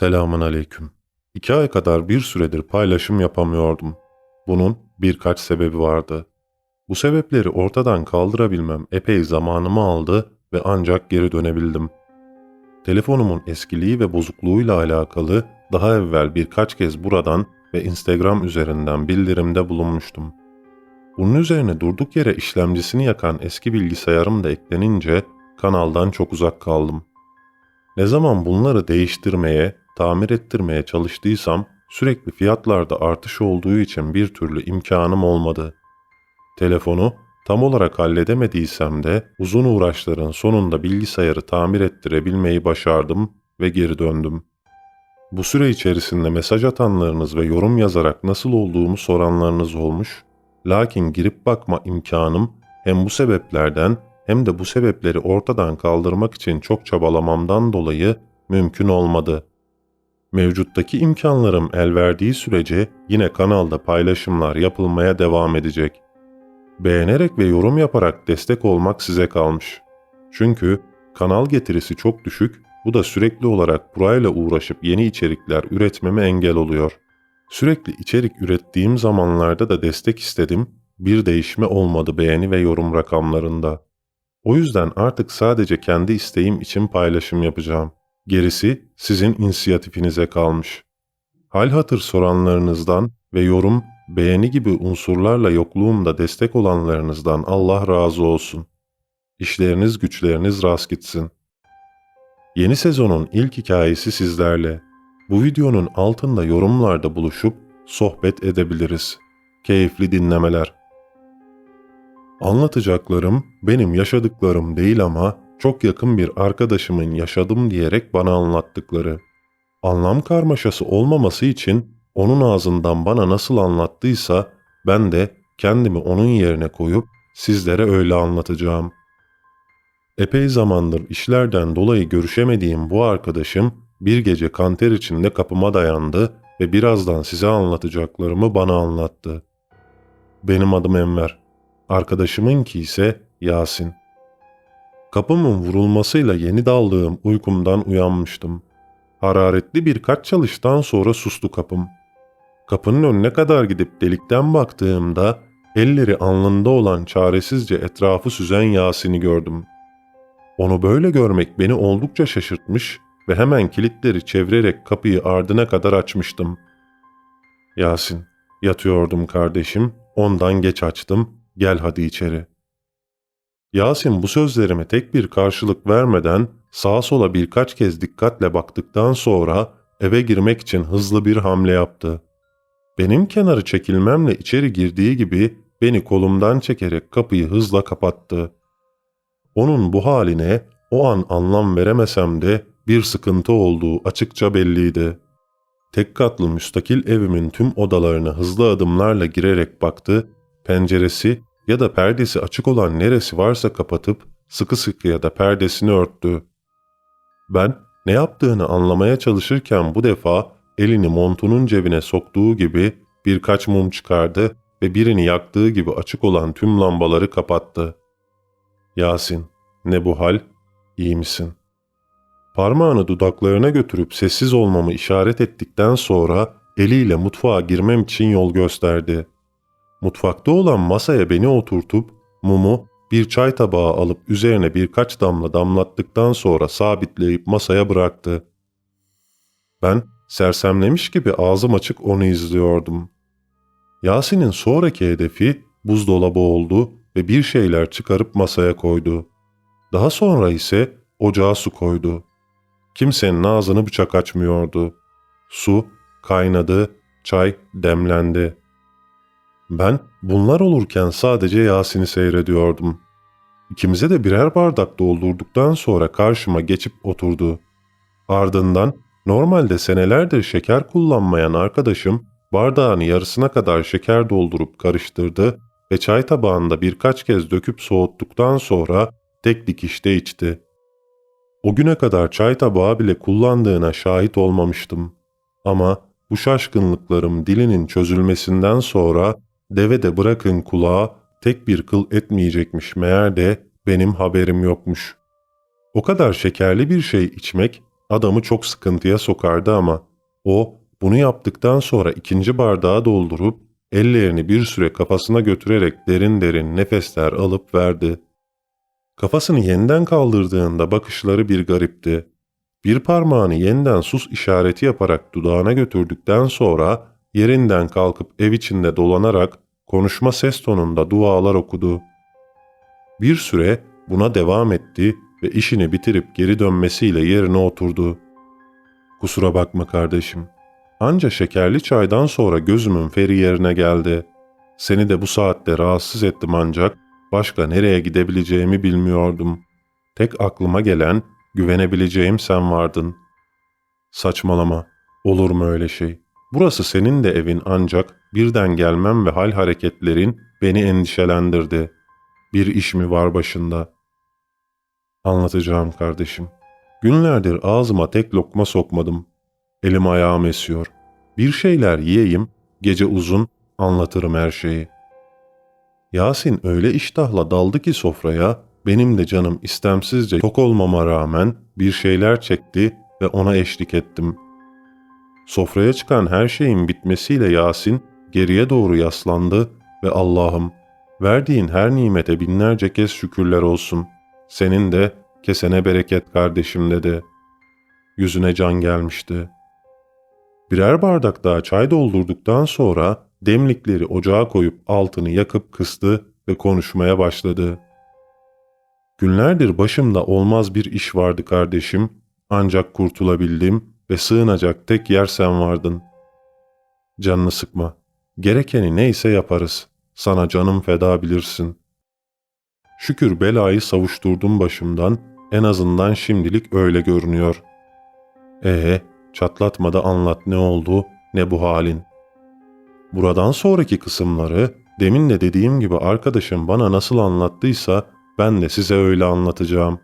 Selamun aleyküm. İki ay kadar bir süredir paylaşım yapamıyordum. Bunun birkaç sebebi vardı. Bu sebepleri ortadan kaldırabilmem epey zamanımı aldı ve ancak geri dönebildim. Telefonumun eskiliği ve bozukluğuyla alakalı daha evvel birkaç kez buradan ve Instagram üzerinden bildirimde bulunmuştum. Bunun üzerine durduk yere işlemcisini yakan eski bilgisayarım da eklenince kanaldan çok uzak kaldım. Ne zaman bunları değiştirmeye, tamir ettirmeye çalıştıysam sürekli fiyatlarda artış olduğu için bir türlü imkanım olmadı. Telefonu tam olarak halledemediysem de uzun uğraşların sonunda bilgisayarı tamir ettirebilmeyi başardım ve geri döndüm. Bu süre içerisinde mesaj atanlarınız ve yorum yazarak nasıl olduğumu soranlarınız olmuş, lakin girip bakma imkanım hem bu sebeplerden hem de bu sebepleri ortadan kaldırmak için çok çabalamamdan dolayı mümkün olmadı. Mevcuttaki imkanlarım el verdiği sürece yine kanalda paylaşımlar yapılmaya devam edecek. Beğenerek ve yorum yaparak destek olmak size kalmış. Çünkü kanal getirisi çok düşük, bu da sürekli olarak burayla uğraşıp yeni içerikler üretmeme engel oluyor. Sürekli içerik ürettiğim zamanlarda da destek istedim, bir değişme olmadı beğeni ve yorum rakamlarında. O yüzden artık sadece kendi isteğim için paylaşım yapacağım. Gerisi sizin inisiyatifinize kalmış. Hal hatır soranlarınızdan ve yorum, beğeni gibi unsurlarla yokluğumda destek olanlarınızdan Allah razı olsun. İşleriniz güçleriniz rast gitsin. Yeni sezonun ilk hikayesi sizlerle. Bu videonun altında yorumlarda buluşup sohbet edebiliriz. Keyifli dinlemeler. Anlatacaklarım benim yaşadıklarım değil ama çok yakın bir arkadaşımın yaşadım diyerek bana anlattıkları. Anlam karmaşası olmaması için onun ağzından bana nasıl anlattıysa ben de kendimi onun yerine koyup sizlere öyle anlatacağım. Epey zamandır işlerden dolayı görüşemediğim bu arkadaşım bir gece kanter içinde kapıma dayandı ve birazdan size anlatacaklarımı bana anlattı. Benim adım Enver. Arkadaşımınki ise Yasin. Kapımın vurulmasıyla yeni daldığım uykumdan uyanmıştım. Hararetli birkaç çalıştan sonra sustu kapım. Kapının önüne kadar gidip delikten baktığımda elleri alnında olan çaresizce etrafı süzen Yasin'i gördüm. Onu böyle görmek beni oldukça şaşırtmış ve hemen kilitleri çevirerek kapıyı ardına kadar açmıştım. Yasin, yatıyordum kardeşim, ondan geç açtım, gel hadi içeri. Yasin bu sözlerime tek bir karşılık vermeden sağa sola birkaç kez dikkatle baktıktan sonra eve girmek için hızlı bir hamle yaptı. Benim kenarı çekilmemle içeri girdiği gibi beni kolumdan çekerek kapıyı hızla kapattı. Onun bu haline o an anlam veremesem de bir sıkıntı olduğu açıkça belliydi. Tek katlı müstakil evimin tüm odalarına hızlı adımlarla girerek baktı, penceresi ya da perdesi açık olan neresi varsa kapatıp sıkı sıkıya da perdesini örttü. Ben ne yaptığını anlamaya çalışırken bu defa elini montunun cebine soktuğu gibi birkaç mum çıkardı ve birini yaktığı gibi açık olan tüm lambaları kapattı. Yasin, ne bu hal? İyi misin? Parmağını dudaklarına götürüp sessiz olmamı işaret ettikten sonra eliyle mutfağa girmem için yol gösterdi. Mutfakta olan masaya beni oturtup mumu bir çay tabağı alıp üzerine birkaç damla damlattıktan sonra sabitleyip masaya bıraktı. Ben sersemlemiş gibi ağzım açık onu izliyordum. Yasin'in sonraki hedefi buzdolabı oldu ve bir şeyler çıkarıp masaya koydu. Daha sonra ise ocağa su koydu. Kimsenin ağzını bıçak açmıyordu. Su kaynadı, çay demlendi. Ben bunlar olurken sadece Yasin'i seyrediyordum. İkimize de birer bardak doldurduktan sonra karşıma geçip oturdu. Ardından normalde senelerdir şeker kullanmayan arkadaşım bardağını yarısına kadar şeker doldurup karıştırdı ve çay tabağında birkaç kez döküp soğuttuktan sonra tek dikişte içti. O güne kadar çay tabağı bile kullandığına şahit olmamıştım. Ama bu şaşkınlıklarım dilinin çözülmesinden sonra deve de bırakın kulağa tek bir kıl etmeyecekmiş meğer de benim haberim yokmuş. O kadar şekerli bir şey içmek adamı çok sıkıntıya sokardı ama o bunu yaptıktan sonra ikinci bardağı doldurup ellerini bir süre kafasına götürerek derin derin nefesler alıp verdi. Kafasını yeniden kaldırdığında bakışları bir garipti. Bir parmağını yeniden sus işareti yaparak dudağına götürdükten sonra yerinden kalkıp ev içinde dolanarak konuşma ses tonunda dualar okudu. Bir süre buna devam etti ve işini bitirip geri dönmesiyle yerine oturdu. Kusura bakma kardeşim. Anca şekerli çaydan sonra gözümün feri yerine geldi. Seni de bu saatte rahatsız ettim ancak başka nereye gidebileceğimi bilmiyordum. Tek aklıma gelen güvenebileceğim sen vardın. Saçmalama. Olur mu öyle şey? Burası senin de evin ancak birden gelmem ve hal hareketlerin beni endişelendirdi. Bir iş mi var başında? Anlatacağım kardeşim. Günlerdir ağzıma tek lokma sokmadım. Elim ayağım esiyor. Bir şeyler yiyeyim, gece uzun anlatırım her şeyi. Yasin öyle iştahla daldı ki sofraya, benim de canım istemsizce tok olmama rağmen bir şeyler çekti ve ona eşlik ettim. Sofraya çıkan her şeyin bitmesiyle Yasin geriye doğru yaslandı ve Allah'ım verdiğin her nimete binlerce kez şükürler olsun. Senin de kesene bereket kardeşim dedi. Yüzüne can gelmişti. Birer bardak daha çay doldurduktan sonra demlikleri ocağa koyup altını yakıp kıstı ve konuşmaya başladı. Günlerdir başımda olmaz bir iş vardı kardeşim, ancak kurtulabildim ve sığınacak tek yer sen vardın. Canını sıkma, gerekeni neyse yaparız, sana canım feda bilirsin. Şükür belayı savuşturdum başımdan, en azından şimdilik öyle görünüyor. Ee, çatlatma da anlat ne oldu, ne bu halin. Buradan sonraki kısımları demin de dediğim gibi arkadaşım bana nasıl anlattıysa ben de size öyle anlatacağım.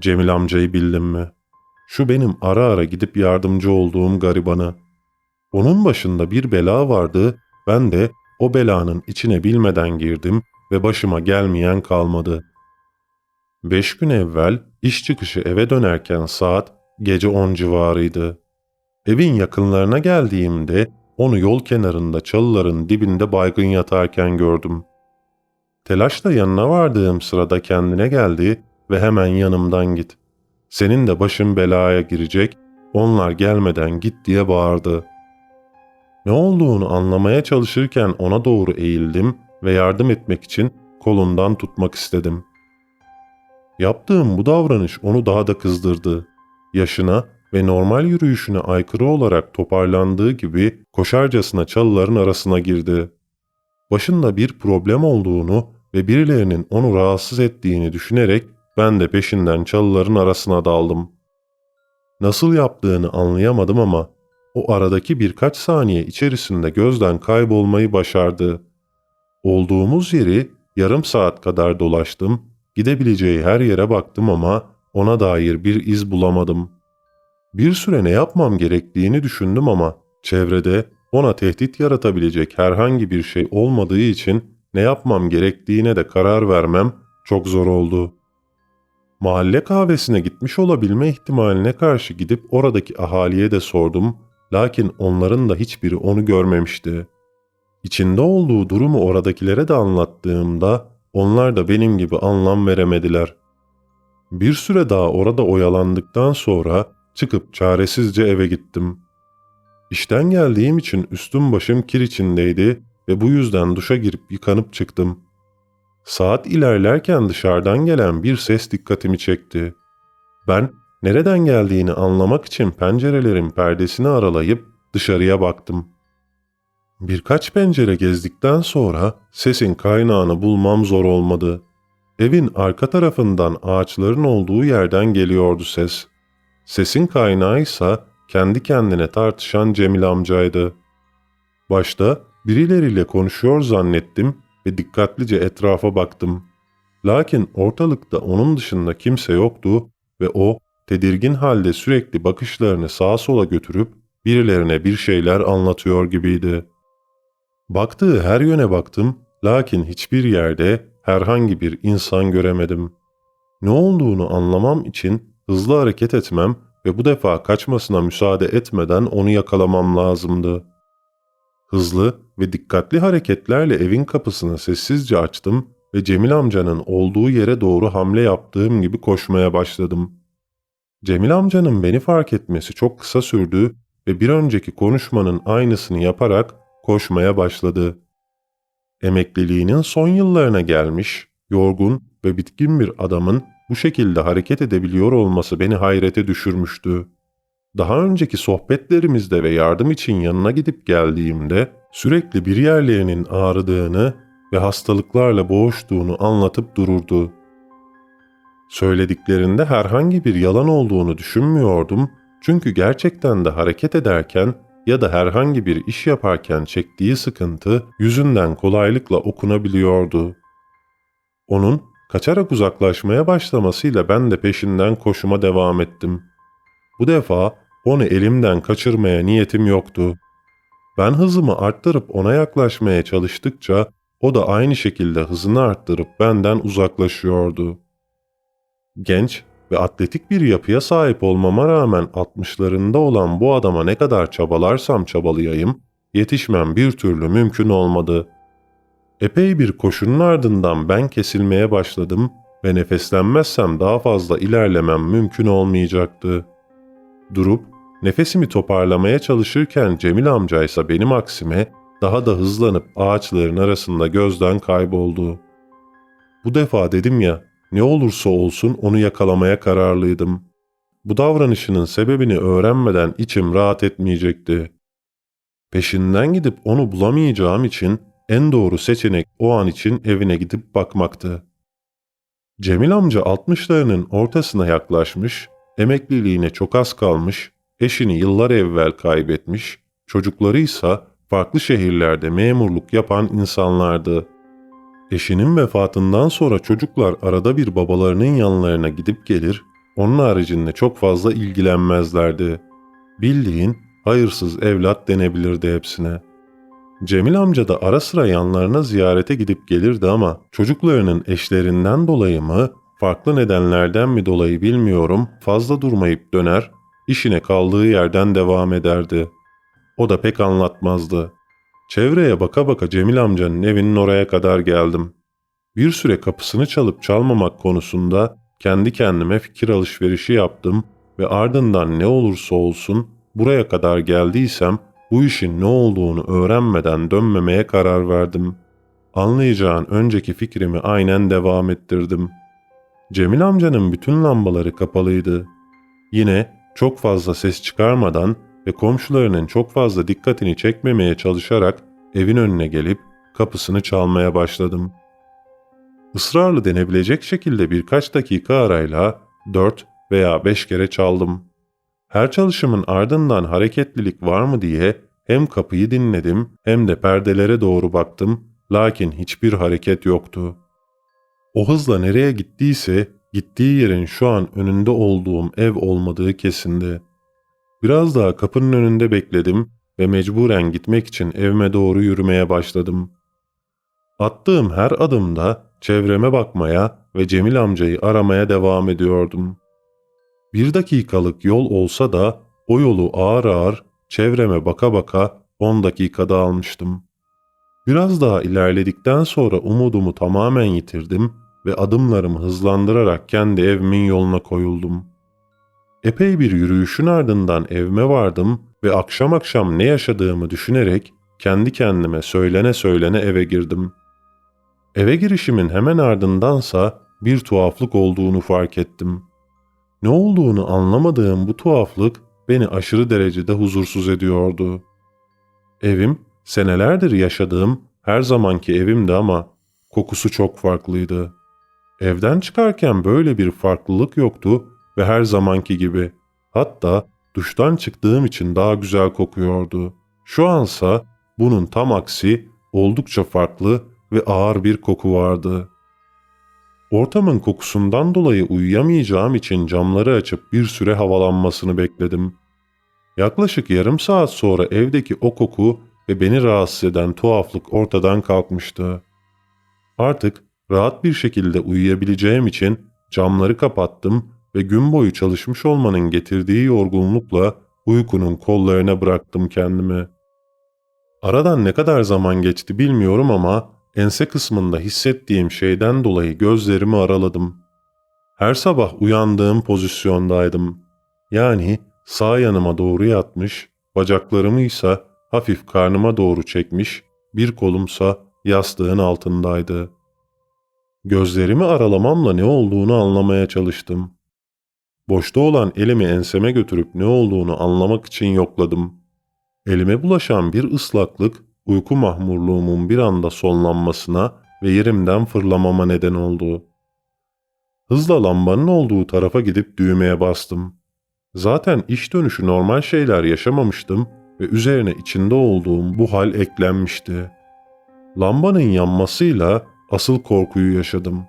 Cemil amcayı bildin mi? Şu benim ara ara gidip yardımcı olduğum garibanı. Onun başında bir bela vardı, ben de o belanın içine bilmeden girdim ve başıma gelmeyen kalmadı. Beş gün evvel iş çıkışı eve dönerken saat gece on civarıydı. Evin yakınlarına geldiğimde onu yol kenarında çalıların dibinde baygın yatarken gördüm. Telaşla yanına vardığım sırada kendine geldi ve hemen yanımdan git. Senin de başın belaya girecek, onlar gelmeden git diye bağırdı. Ne olduğunu anlamaya çalışırken ona doğru eğildim ve yardım etmek için kolundan tutmak istedim. Yaptığım bu davranış onu daha da kızdırdı. Yaşına ve normal yürüyüşüne aykırı olarak toparlandığı gibi koşarcasına çalıların arasına girdi. Başında bir problem olduğunu ve birilerinin onu rahatsız ettiğini düşünerek ben de peşinden çalıların arasına daldım. Nasıl yaptığını anlayamadım ama o aradaki birkaç saniye içerisinde gözden kaybolmayı başardı. Olduğumuz yeri yarım saat kadar dolaştım, gidebileceği her yere baktım ama ona dair bir iz bulamadım. Bir süre ne yapmam gerektiğini düşündüm ama çevrede ona tehdit yaratabilecek herhangi bir şey olmadığı için ne yapmam gerektiğine de karar vermem çok zor oldu. Mahalle kahvesine gitmiş olabilme ihtimaline karşı gidip oradaki ahaliye de sordum lakin onların da hiçbiri onu görmemişti. İçinde olduğu durumu oradakilere de anlattığımda onlar da benim gibi anlam veremediler. Bir süre daha orada oyalandıktan sonra çıkıp çaresizce eve gittim. İşten geldiğim için üstüm başım kir içindeydi ve bu yüzden duşa girip yıkanıp çıktım. Saat ilerlerken dışarıdan gelen bir ses dikkatimi çekti. Ben nereden geldiğini anlamak için pencerelerin perdesini aralayıp dışarıya baktım. Birkaç pencere gezdikten sonra sesin kaynağını bulmam zor olmadı. Evin arka tarafından ağaçların olduğu yerden geliyordu ses. Sesin kaynağı ise kendi kendine tartışan Cemil amcaydı. Başta birileriyle konuşuyor zannettim ve dikkatlice etrafa baktım. Lakin ortalıkta onun dışında kimse yoktu ve o tedirgin halde sürekli bakışlarını sağa sola götürüp birilerine bir şeyler anlatıyor gibiydi. Baktığı her yöne baktım lakin hiçbir yerde herhangi bir insan göremedim. Ne olduğunu anlamam için hızlı hareket etmem ve bu defa kaçmasına müsaade etmeden onu yakalamam lazımdı. Hızlı ve dikkatli hareketlerle evin kapısını sessizce açtım ve Cemil amcanın olduğu yere doğru hamle yaptığım gibi koşmaya başladım. Cemil amcanın beni fark etmesi çok kısa sürdü ve bir önceki konuşmanın aynısını yaparak koşmaya başladı. Emekliliğinin son yıllarına gelmiş, yorgun ve bitkin bir adamın bu şekilde hareket edebiliyor olması beni hayrete düşürmüştü. Daha önceki sohbetlerimizde ve yardım için yanına gidip geldiğimde sürekli bir yerlerinin ağrıdığını ve hastalıklarla boğuştuğunu anlatıp dururdu. Söylediklerinde herhangi bir yalan olduğunu düşünmüyordum çünkü gerçekten de hareket ederken ya da herhangi bir iş yaparken çektiği sıkıntı yüzünden kolaylıkla okunabiliyordu. Onun kaçarak uzaklaşmaya başlamasıyla ben de peşinden koşuma devam ettim. Bu defa onu elimden kaçırmaya niyetim yoktu. Ben hızımı arttırıp ona yaklaşmaya çalıştıkça o da aynı şekilde hızını arttırıp benden uzaklaşıyordu. Genç ve atletik bir yapıya sahip olmama rağmen 60'larında olan bu adama ne kadar çabalarsam çabalayayım, yetişmem bir türlü mümkün olmadı. Epey bir koşunun ardından ben kesilmeye başladım ve nefeslenmezsem daha fazla ilerlemem mümkün olmayacaktı. Durup nefesimi toparlamaya çalışırken Cemil amcaysa benim aksime daha da hızlanıp ağaçların arasında gözden kayboldu. Bu defa dedim ya, ne olursa olsun onu yakalamaya kararlıydım. Bu davranışının sebebini öğrenmeden içim rahat etmeyecekti. Peşinden gidip onu bulamayacağım için en doğru seçenek o an için evine gidip bakmaktı. Cemil amca 60'larının ortasına yaklaşmış, emekliliğine çok az kalmış, eşini yıllar evvel kaybetmiş, çocukları ise farklı şehirlerde memurluk yapan insanlardı. Eşinin vefatından sonra çocuklar arada bir babalarının yanlarına gidip gelir, onun haricinde çok fazla ilgilenmezlerdi. Bildiğin hayırsız evlat denebilirdi hepsine. Cemil amca da ara sıra yanlarına ziyarete gidip gelirdi ama çocuklarının eşlerinden dolayı mı, farklı nedenlerden mi dolayı bilmiyorum fazla durmayıp döner, işine kaldığı yerden devam ederdi. O da pek anlatmazdı. Çevreye baka baka Cemil amcanın evinin oraya kadar geldim. Bir süre kapısını çalıp çalmamak konusunda kendi kendime fikir alışverişi yaptım ve ardından ne olursa olsun buraya kadar geldiysem bu işin ne olduğunu öğrenmeden dönmemeye karar verdim. Anlayacağın önceki fikrimi aynen devam ettirdim. Cemil amcanın bütün lambaları kapalıydı. Yine çok fazla ses çıkarmadan ve komşularının çok fazla dikkatini çekmemeye çalışarak evin önüne gelip kapısını çalmaya başladım. Israrlı denebilecek şekilde birkaç dakika arayla dört veya beş kere çaldım. Her çalışımın ardından hareketlilik var mı diye hem kapıyı dinledim hem de perdelere doğru baktım lakin hiçbir hareket yoktu. O hızla nereye gittiyse gittiği yerin şu an önünde olduğum ev olmadığı kesindi. Biraz daha kapının önünde bekledim ve mecburen gitmek için evime doğru yürümeye başladım. Attığım her adımda çevreme bakmaya ve Cemil amcayı aramaya devam ediyordum. Bir dakikalık yol olsa da o yolu ağır ağır çevreme baka baka 10 dakikada almıştım. Biraz daha ilerledikten sonra umudumu tamamen yitirdim ve adımlarımı hızlandırarak kendi evimin yoluna koyuldum. Epey bir yürüyüşün ardından evime vardım ve akşam akşam ne yaşadığımı düşünerek kendi kendime söylene söylene eve girdim. Eve girişimin hemen ardındansa bir tuhaflık olduğunu fark ettim. Ne olduğunu anlamadığım bu tuhaflık beni aşırı derecede huzursuz ediyordu. Evim senelerdir yaşadığım her zamanki evimdi ama kokusu çok farklıydı. Evden çıkarken böyle bir farklılık yoktu ve her zamanki gibi. Hatta duştan çıktığım için daha güzel kokuyordu. Şu ansa bunun tam aksi oldukça farklı ve ağır bir koku vardı. Ortamın kokusundan dolayı uyuyamayacağım için camları açıp bir süre havalanmasını bekledim. Yaklaşık yarım saat sonra evdeki o koku ve beni rahatsız eden tuhaflık ortadan kalkmıştı. Artık rahat bir şekilde uyuyabileceğim için camları kapattım ve gün boyu çalışmış olmanın getirdiği yorgunlukla uykunun kollarına bıraktım kendimi. Aradan ne kadar zaman geçti bilmiyorum ama ense kısmında hissettiğim şeyden dolayı gözlerimi araladım. Her sabah uyandığım pozisyondaydım. Yani sağ yanıma doğru yatmış, bacaklarımı ise hafif karnıma doğru çekmiş, bir kolumsa yastığın altındaydı. Gözlerimi aralamamla ne olduğunu anlamaya çalıştım. Boşta olan elimi enseme götürüp ne olduğunu anlamak için yokladım. Elime bulaşan bir ıslaklık uyku mahmurluğumun bir anda sonlanmasına ve yerimden fırlamama neden oldu. Hızla lambanın olduğu tarafa gidip düğmeye bastım. Zaten iş dönüşü normal şeyler yaşamamıştım ve üzerine içinde olduğum bu hal eklenmişti. Lambanın yanmasıyla asıl korkuyu yaşadım.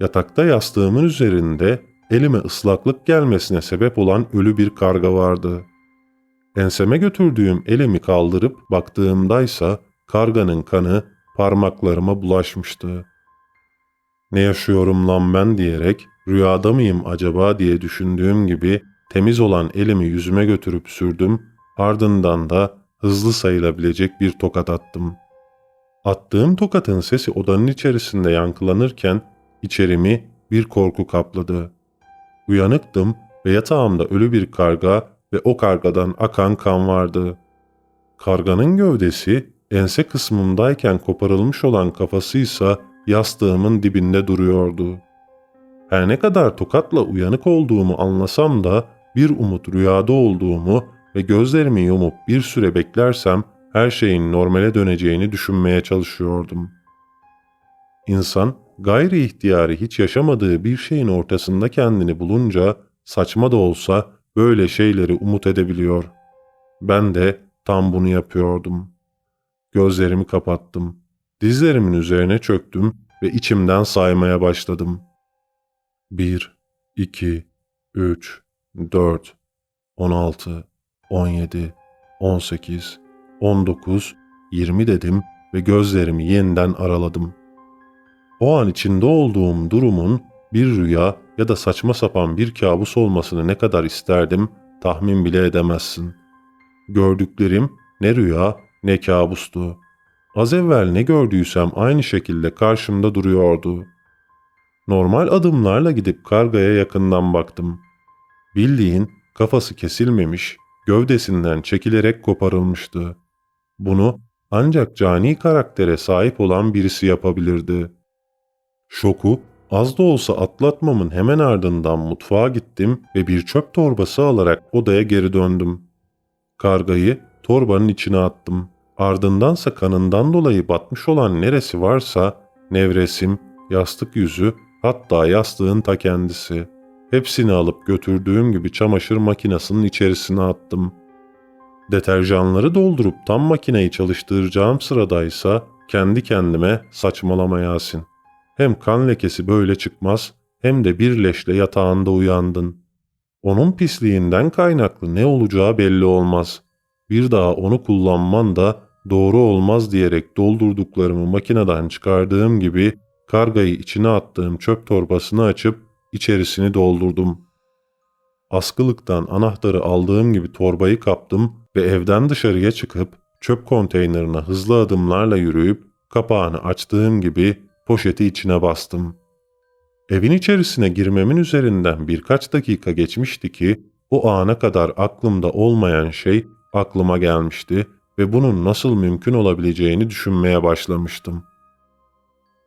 Yatakta yastığımın üzerinde elime ıslaklık gelmesine sebep olan ölü bir karga vardı. Enseme götürdüğüm elimi kaldırıp baktığımdaysa karganın kanı parmaklarıma bulaşmıştı. Ne yaşıyorum lan ben diyerek rüyada mıyım acaba diye düşündüğüm gibi temiz olan elimi yüzüme götürüp sürdüm, ardından da hızlı sayılabilecek bir tokat attım. Attığım tokatın sesi odanın içerisinde yankılanırken içerimi bir korku kapladı. Uyanıktım ve yatağımda ölü bir karga ve o kargadan akan kan vardı. Karganın gövdesi ense kısmımdayken koparılmış olan kafası ise yastığımın dibinde duruyordu. Her ne kadar tokatla uyanık olduğumu anlasam da bir umut rüyada olduğumu ve gözlerimi yumup bir süre beklersem her şeyin normale döneceğini düşünmeye çalışıyordum. İnsan gayri ihtiyari hiç yaşamadığı bir şeyin ortasında kendini bulunca saçma da olsa böyle şeyleri umut edebiliyor. Ben de tam bunu yapıyordum. Gözlerimi kapattım. Dizlerimin üzerine çöktüm ve içimden saymaya başladım. 1, 2, 3, 4, 16, 17, 18, 19, 20 dedim ve gözlerimi yeniden araladım. O an içinde olduğum durumun bir rüya ya da saçma sapan bir kabus olmasını ne kadar isterdim tahmin bile edemezsin. Gördüklerim ne rüya ne kabustu. Az evvel ne gördüysem aynı şekilde karşımda duruyordu. Normal adımlarla gidip kargaya yakından baktım. Bildiğin kafası kesilmemiş, gövdesinden çekilerek koparılmıştı. Bunu ancak cani karaktere sahip olan birisi yapabilirdi. Şoku az da olsa atlatmamın hemen ardından mutfağa gittim ve bir çöp torbası alarak odaya geri döndüm. Kargayı torbanın içine attım. Ardındansa kanından dolayı batmış olan neresi varsa nevresim, yastık yüzü hatta yastığın ta kendisi. Hepsini alıp götürdüğüm gibi çamaşır makinesinin içerisine attım. Deterjanları doldurup tam makineyi çalıştıracağım sıradaysa kendi kendime saçmalama Yasin. Hem kan lekesi böyle çıkmaz hem de bir leşle yatağında uyandın. Onun pisliğinden kaynaklı ne olacağı belli olmaz. Bir daha onu kullanman da doğru olmaz diyerek doldurduklarımı makineden çıkardığım gibi kargayı içine attığım çöp torbasını açıp içerisini doldurdum. Askılıktan anahtarı aldığım gibi torbayı kaptım ve evden dışarıya çıkıp çöp konteynerine hızlı adımlarla yürüyüp kapağını açtığım gibi poşeti içine bastım. Evin içerisine girmemin üzerinden birkaç dakika geçmişti ki o ana kadar aklımda olmayan şey aklıma gelmişti ve bunun nasıl mümkün olabileceğini düşünmeye başlamıştım.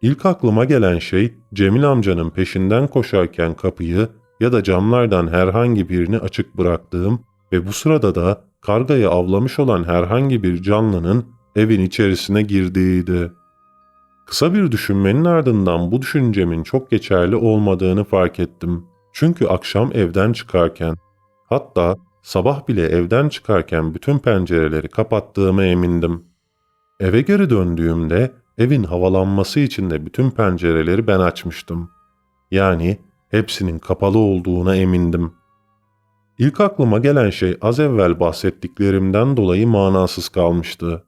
İlk aklıma gelen şey Cemil amcanın peşinden koşarken kapıyı ya da camlardan herhangi birini açık bıraktığım ve bu sırada da kargayı avlamış olan herhangi bir canlının evin içerisine girdiğiydi. Kısa bir düşünmenin ardından bu düşüncemin çok geçerli olmadığını fark ettim. Çünkü akşam evden çıkarken, hatta sabah bile evden çıkarken bütün pencereleri kapattığıma emindim. Eve geri döndüğümde evin havalanması için de bütün pencereleri ben açmıştım. Yani hepsinin kapalı olduğuna emindim. İlk aklıma gelen şey az evvel bahsettiklerimden dolayı manasız kalmıştı.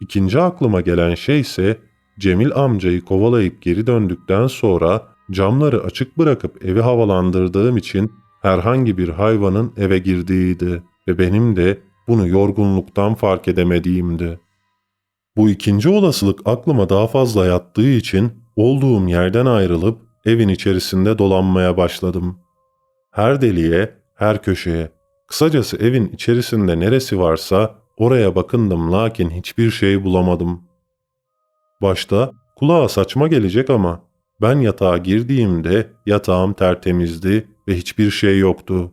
İkinci aklıma gelen şey ise Cemil amcayı kovalayıp geri döndükten sonra camları açık bırakıp evi havalandırdığım için herhangi bir hayvanın eve girdiğiydi ve benim de bunu yorgunluktan fark edemediğimdi. Bu ikinci olasılık aklıma daha fazla yattığı için olduğum yerden ayrılıp evin içerisinde dolanmaya başladım. Her deliğe, her köşeye, kısacası evin içerisinde neresi varsa oraya bakındım lakin hiçbir şey bulamadım. Başta kulağa saçma gelecek ama ben yatağa girdiğimde yatağım tertemizdi ve hiçbir şey yoktu.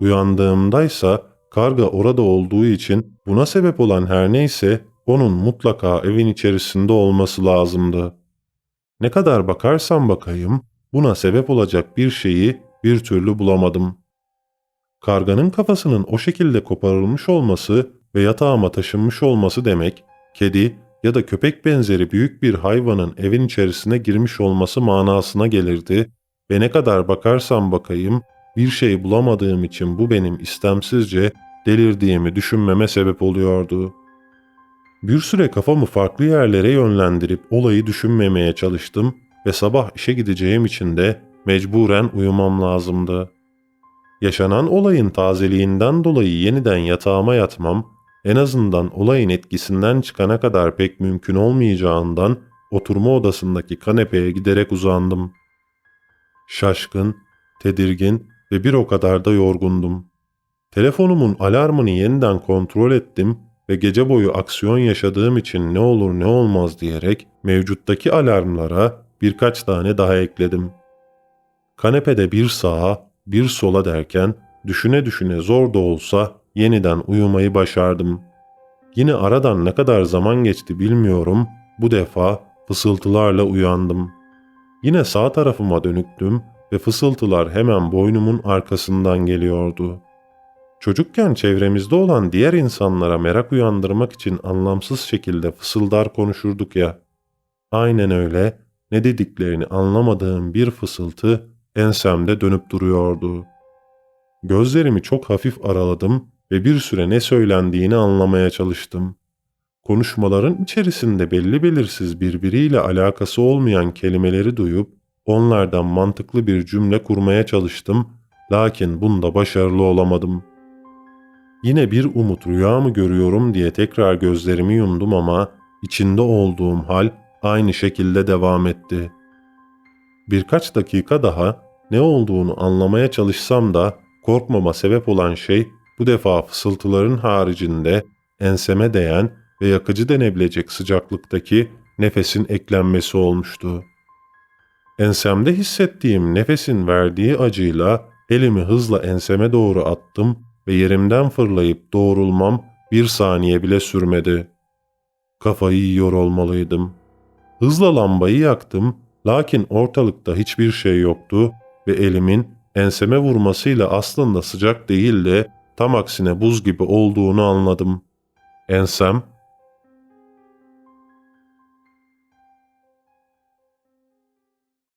Uyandığımdaysa karga orada olduğu için buna sebep olan her neyse onun mutlaka evin içerisinde olması lazımdı. Ne kadar bakarsam bakayım buna sebep olacak bir şeyi bir türlü bulamadım. Karganın kafasının o şekilde koparılmış olması ve yatağıma taşınmış olması demek, kedi ya da köpek benzeri büyük bir hayvanın evin içerisine girmiş olması manasına gelirdi ve ne kadar bakarsam bakayım bir şey bulamadığım için bu benim istemsizce delirdiğimi düşünmeme sebep oluyordu. Bir süre kafamı farklı yerlere yönlendirip olayı düşünmemeye çalıştım ve sabah işe gideceğim için de mecburen uyumam lazımdı. Yaşanan olayın tazeliğinden dolayı yeniden yatağıma yatmam, en azından olayın etkisinden çıkana kadar pek mümkün olmayacağından oturma odasındaki kanepeye giderek uzandım. Şaşkın, tedirgin ve bir o kadar da yorgundum. Telefonumun alarmını yeniden kontrol ettim ve gece boyu aksiyon yaşadığım için ne olur ne olmaz diyerek mevcuttaki alarmlara birkaç tane daha ekledim. Kanepede bir sağa, bir sola derken düşüne düşüne zor da olsa yeniden uyumayı başardım. Yine aradan ne kadar zaman geçti bilmiyorum. Bu defa fısıltılarla uyandım. Yine sağ tarafıma dönüktüm ve fısıltılar hemen boynumun arkasından geliyordu. Çocukken çevremizde olan diğer insanlara merak uyandırmak için anlamsız şekilde fısıldar konuşurduk ya. Aynen öyle ne dediklerini anlamadığım bir fısıltı ensemde dönüp duruyordu. Gözlerimi çok hafif araladım ve bir süre ne söylendiğini anlamaya çalıştım. Konuşmaların içerisinde belli belirsiz birbiriyle alakası olmayan kelimeleri duyup onlardan mantıklı bir cümle kurmaya çalıştım lakin bunda başarılı olamadım. Yine bir umut rüya mı görüyorum diye tekrar gözlerimi yumdum ama içinde olduğum hal aynı şekilde devam etti. Birkaç dakika daha ne olduğunu anlamaya çalışsam da korkmama sebep olan şey bu defa fısıltıların haricinde enseme değen ve yakıcı denebilecek sıcaklıktaki nefesin eklenmesi olmuştu. Ensemde hissettiğim nefesin verdiği acıyla elimi hızla enseme doğru attım ve yerimden fırlayıp doğrulmam bir saniye bile sürmedi. Kafayı yiyor olmalıydım. Hızla lambayı yaktım lakin ortalıkta hiçbir şey yoktu ve elimin enseme vurmasıyla aslında sıcak değil de tam aksine buz gibi olduğunu anladım. Ensem